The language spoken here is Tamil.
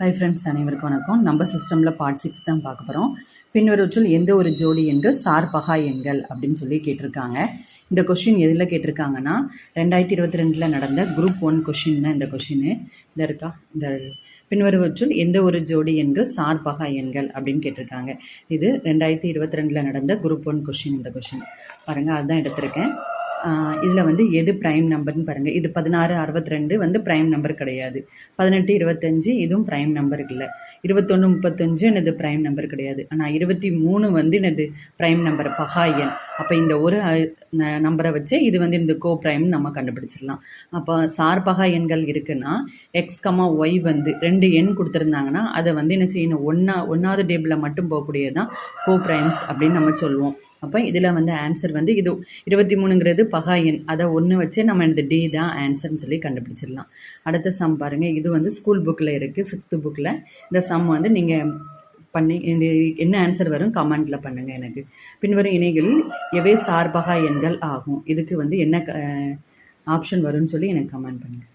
ஹை ஃப்ரெண்ட்ஸ் அனைவருக்கும் வணக்கம். நம்ம சிஸ்டமில் பார்ட் சிக்ஸ் தான் பார்க்க போகிறோம் பின்வருற்றில் எந்த ஒரு ஜோடி எண்கள் சார்பகா எண்கள் அப்படின்னு சொல்லி கேட்டிருக்காங்க. இந்த கொஷின் எதில் கேட்டிருக்காங்கன்னா ரெண்டாயிரத்தி இருபத்தி ரெண்டில் நடந்த குரூப் ஒன் கொஷின் தான் இந்த கொஷின் இந்த இருக்கா? இந்த பின்வருவற்றில் எந்த ஒரு ஜோடி எண்கள் சார்பகா எண்கள் அப்படின்னு கேட்டிருக்காங்க. இது ரெண்டாயிரத்தி இருபத்தி ரெண்டில் நடந்த குரூப் ஒன் கொஷின் இந்த கொஷின் பாருங்கள் அதுதான் எடுத்திருக்கேன். இதில் வந்து எது ப்ரைம் நம்பர்னு பாருங்கள் இது பதினாறு அறுபத்தி ரெண்டு வந்து ப்ரைம் நம்பர் கிடையாது. பதினெட்டு இருபத்தஞ்சி இதுவும் ப்ரைம் நம்பர் இல்லை. இருபத்தொன்று முப்பத்தஞ்சு எனது ப்ரைம் நம்பர் கிடையாது. ஆனால் இருபத்தி மூணு வந்து எனது ப்ரைம் நம்பர் பகா எண். அப்போ இந்த ஒரு நம்பரை வச்சு இது வந்து இந்த கோ ப்ரைம் நம்ம கண்டுபிடிச்சிடலாம். அப்போ சார்பகா எண்கள் இருக்குன்னா எக்ஸ் கமா ஒய் வந்து ரெண்டு எண் கொடுத்துருந்தாங்கன்னா அதை வந்து என்ன செய்யணும்? ஒன்றா ஒன்றாவது டேபிளில் மட்டும் போகக்கூடியதான் கோ ப்ரைம்ஸ் அப்படின்னு நம்ம சொல்லுவோம். அப்போ இதில் வந்து ஆன்சர் வந்து இது இருபத்தி மூணுங்கிறது பகா எண். அதை ஒன்று வச்சு நம்ம எனது டி தான் ஆன்சர்னு சொல்லி கண்டுபிடிச்சிடலாம். அடுத்த சம் பாருங்கள் இது வந்து ஸ்கூல் புக்கில் இருக்குது சிக்ஸ்த்து புக்கில் இந்த சம் வந்து நீங்கள் பண்ணி இந்த என்ன ஆன்சர் வரும்? கமெண்டில் பண்ணுங்கள் எனக்கு. பின்வரும் இணைகளில் எவை சார்பகா எண்கள் ஆகும். இதுக்கு வந்து என்ன ஆப்ஷன் வரும்னு சொல்லி எனக்கு கமெண்ட் பண்ணுங்கள்